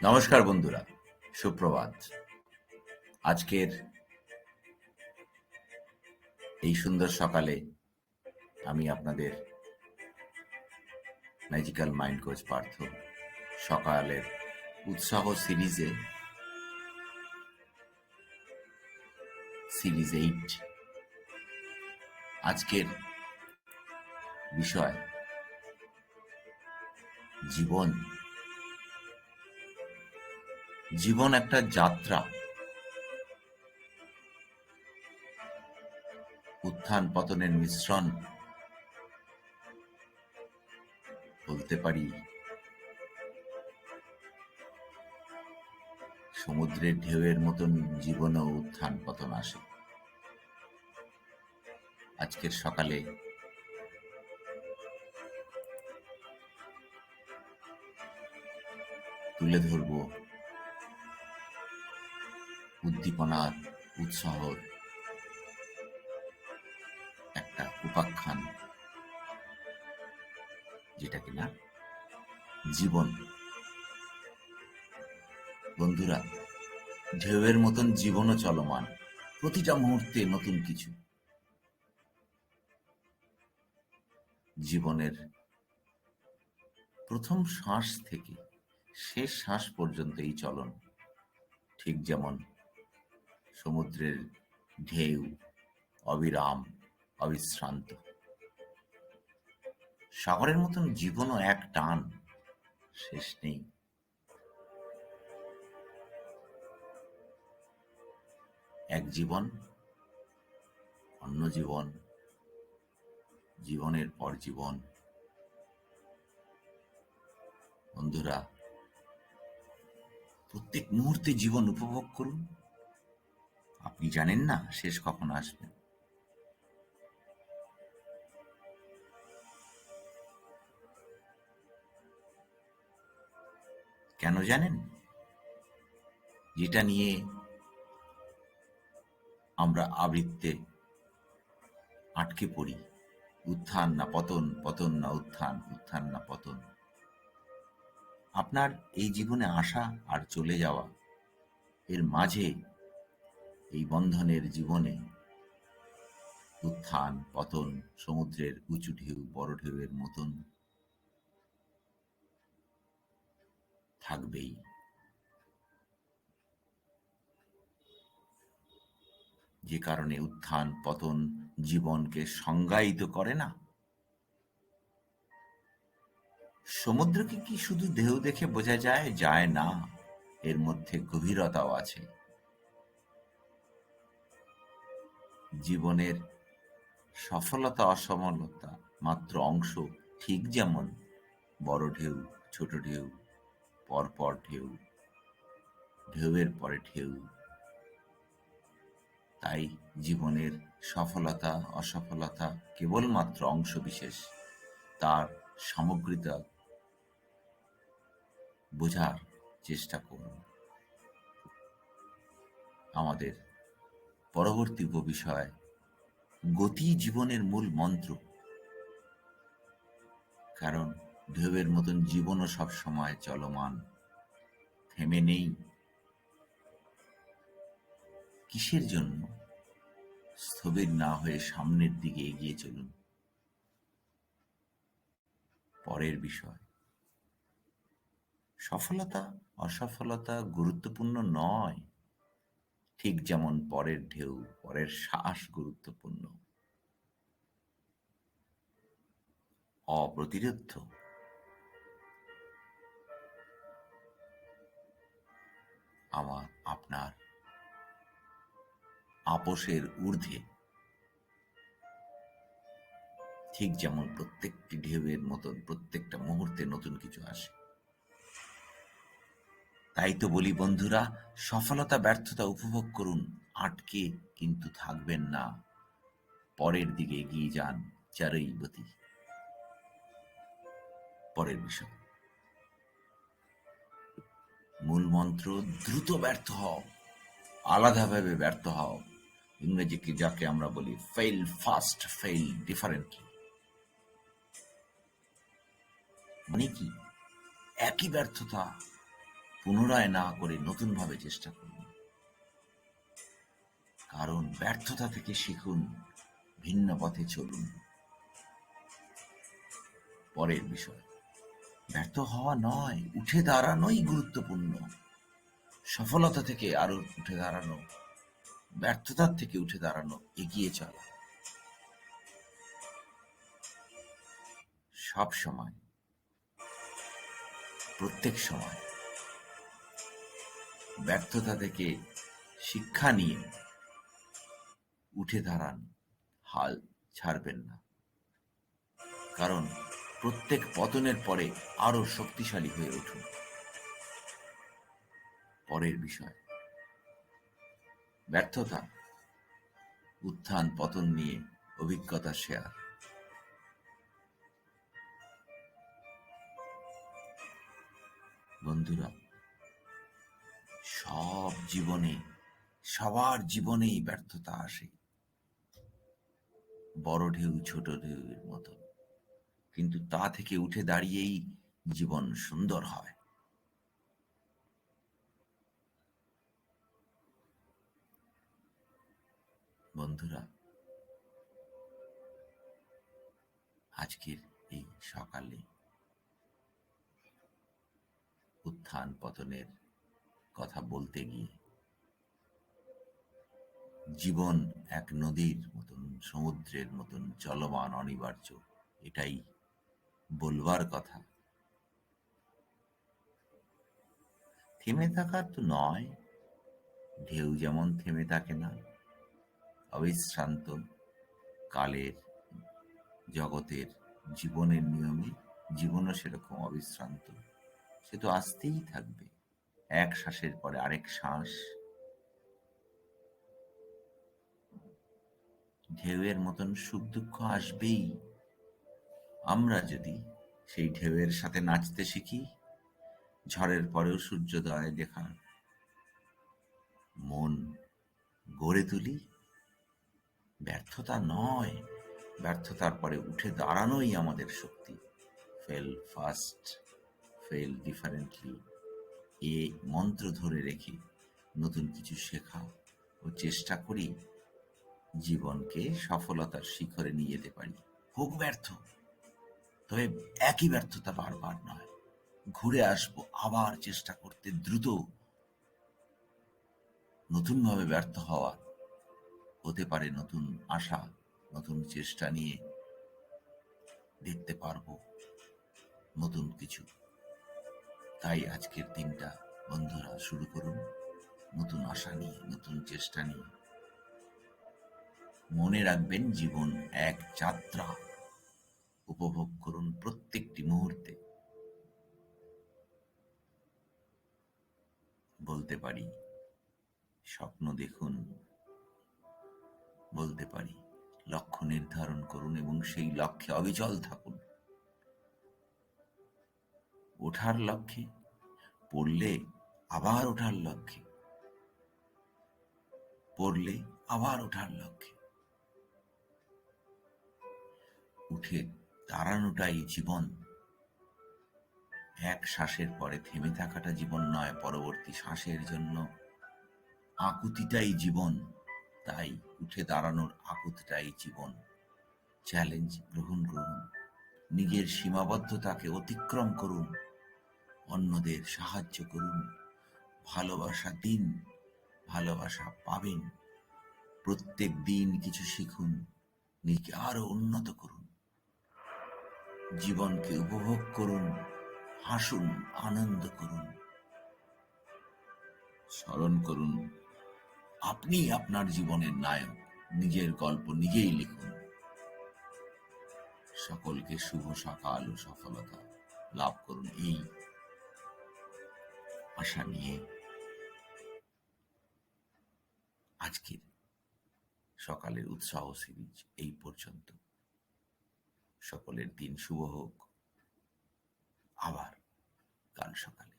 নমস্কার বন্ধুরা, সুপ্রভাত। আজকের এই সুন্দর সকালে আমি আপনাদের ম্যাজিক্যাল মাইন্ড কোচ পার্থ সকালের উৎসাহ সিরিজে সিরিজ এইট আজকের বিষয়, জীবন জীবন একটা যাত্রা। উত্থান পতনের মিশ্রণ বলতে পারি সমুদ্রের ঢেউয়ের মতন জীবনেও উত্থান পতন আসে। আজকের সকালে তুলে ধরব উদ্দীপনার উৎসাহর একটা উপাখ্যান, যেটা কিনা জীবন। বন্ধুরা, ঢেউয়ের মতন জীবনও চলমান। প্রতিটা মুহূর্তে নতুন কিছু। জীবনের প্রথম শ্বাস থেকে শেষ শ্বাস পর্যন্ত এই চলন। ঠিক যেমন সমুদ্রের ঢেউ, অবিরাম, অবিশ্রান্ত। সাগরের মতন জীবনও এক টান, শেষ নেই। এক জীবন, অন্য জীবন, জীবনের পর জীবন। বন্ধুরা, প্রত্যেক মুহূর্তে জীবন উপভোগ করুন। আপনি জানেন না শেষ কখন আসবে। কেন জানেন? যেটা নিয়ে আমরা আবৃত্তে আটকে পড়ি। উত্থান না পতন পতন না উত্থান উত্থান না পতন। আপনার এই জীবনে আসা আর চলে যাওয়া এর মাঝে এই বন্ধনের জীবনে। উত্থান, পতন, সমুদ্রের উঁচু ঢেউ, বড় ঢেউয়ের মতন থাকবেই। যে কারণে উত্থান, পতন জীবনকে সংজ্ঞায়িত করে না। সমুদ্রকে কি শুধু ঢেউ দেখে বোঝা যায়? যায় না। এর মধ্যে গভীরতাও আছে। জীবনের সফলতা অসফলতা মাত্র অংশ, ঠিক যেমন বড় ঢেউ, ছোট ঢেউ, পরপর ঢেউ, ঢেউয়ের পরে ঢেউ। তাই জীবনের সফলতা, অসফলতা কেবলমাত্র অংশ বিশেষ, তার সামগ্রিতা বোঝার চেষ্টা করুন। আমাদের পরবর্তী উপবিষয়, গতি জীবনের মূল মন্ত্র। কারণ ঢেউয়ের মতন জীবনও সবসময় চলমান, থেমে নেই। কিসের জন্য? স্থবির না হয়ে সামনের দিকে এগিয়ে চলুন। পরের বিষয়, সফলতা অসফলতা গুরুত্বপূর্ণ নয়। ঠিক যেমন পরের ঢেউ, পরের শ্বাস গুরুত্বপূর্ণ। অপ্রতিরোধ্য। আমার, আপনার আপোষের ঊর্ধ্বে। ঠিক যেমন প্রত্যেকটি ঢেউয়ের মতন প্রত্যেকটা মুহূর্তে নতুন কিছু আসে। তাই তো বলি বন্ধুরা, সফলতা, ব্যর্থতা উপভোগ করুন, আটকে কিন্তু থাকবেন না। পরের দিকে এগিয়ে যান চারই গতি। পরের বিষয়। মূল মন্ত্র, দ্রুত ব্যর্থ হও। আলাদাভাবে ব্যর্থ হও। ইংরেজিকে যাকে আমরা বলি ফেইল ফাস্ট ফেইল ডিফারেন্টলি মানে কি? একই ব্যর্থতা পুনরায় না করে নতুনভাবে চেষ্টা করুন। কারণ ব্যর্থতা থেকে শিখুন, ভিন্ন পথে চলুন। পরের বিষয়, ব্যর্থ হওয়া নয়, উঠে দাঁড়ানোই গুরুত্বপূর্ণ। সফলতা থেকে আরও উঠে দাঁড়ানো ব্যর্থতার থেকে উঠে দাঁড়ানো এগিয়ে চলা। সব সময়, প্রত্যেক সময়। ব্যর্থতা থেকে শিক্ষা নিয়ে উঠে দাঁড়ান, হাল ছাড়বেন না। কারণ প্রত্যেক পতনের পরে আরও শক্তিশালী হয়ে উঠুন। পরের বিষয়, ব্যর্থতা, উত্থান পতন নিয়ে অভিজ্ঞতা শেয়ার। বন্ধুরা সব জীবনে, সবার জীবনেই ব্যর্থতা আসে। বড় ঢেউ, ছোট ঢেউয়ের মতো। কিন্তু তা থেকে উঠে দাঁড়িয়েই জীবন সুন্দর হয়। বন্ধুরা, আজকের এই সকালে উত্থান পতনের কথা বলতে গিয়ে। জীবন এক নদীর মতন, সমুদ্রের মতন চলমান, অনিবার্য। এটাই বলবার কথা। থেমে থাকা তো নয়। ঢেউ যেমন থেমে থাকে না, অবিশ্রান্ত কালের জগতের জীবনের নিয়মে জীবনও সেরকম অবিশ্রান্ত। সে তো আসতেই থাকবে। এক শ্বাসের পরে আরেক শ্বাস। ঢেউয়ের মতন সুখ দুঃখ আসবেই। আমরা যদি সেই ঢেউয়ের সাথে নাচতে শিখি, ঝড়ের পরেও সূর্যোদয় দেখা। মন গড়ে তুলি। ব্যর্থতা নয়, ব্যর্থতার পরে উঠে দাঁড়ানোই আমাদের শক্তি। ফেল ফাস্ট ফেল ডিফারেন্টলি এ মন্ত্র ধরে রেখে নতুন কিছু শেখা ও চেষ্টা করি জীবনকে সফলতার শিখরে নিয়ে যেতে পারি। হোক ব্যর্থ, তবে একই ব্যর্থতা বারবার নয়। ঘুরে আসব, আবার চেষ্টা করতে দ্রুত। নতুনভাবে ব্যর্থ হওয়া হতে পারে নতুন আশা, নতুন চেষ্টা নিয়ে দেখতে পারব নতুন কিছু। তাই আজকের দিনটা বন্ধুরা শুরু করুন। নতুন আশা নিয়ে, নতুন চেষ্টা নিয়ে। মনে রাখবেন, জীবন এক যাত্রা। উপভোগ করুন প্রত্যেকটি মুহূর্তে। বলতে পারি, স্বপ্ন দেখুন। বলতে পারি, লক্ষ্য নির্ধারণ করুন এবং সেই লক্ষ্যে অবিচল থাকুন। ওঠার লক্ষ্যে পড়লে আবার ওঠার লক্ষ্যে পড়লে আবার ওঠার লক্ষ্যে। উঠে দাঁড়ানোটাই জীবন। এক শ্বাসের পরে থেমে থাকাটা জীবন নয় পরবর্তী শ্বাসের জন্য আকুতিটাই জীবন। তাই উঠে দাঁড়ানোর আকুতিটাই জীবন। চ্যালেঞ্জ গ্রহণ করুন নিজের সীমাবদ্ধতাকে অতিক্রম করুন, অন্যদের সাহায্য করুন, ভালোবাসা দিন, ভালোবাসা পাবেন। প্রত্যেক দিন কিছু শিখুন, নিজেকে আরও উন্নত করুন। জীবনকে উপভোগ করুন, হাসুন, আনন্দ করুন। স্মরণ করুন, আপনি আপনার জীবনের নায়ক, নিজের গল্প নিজেই লিখুন। সকলকে শুভ সকাল ও সফলতা লাভ করুন এই আশা নিয়ে আজকের সকালের উৎসাহ সিরিজ এই পর্যন্ত। সকলের দিন শুভ হোক। আবার কাল সকালে।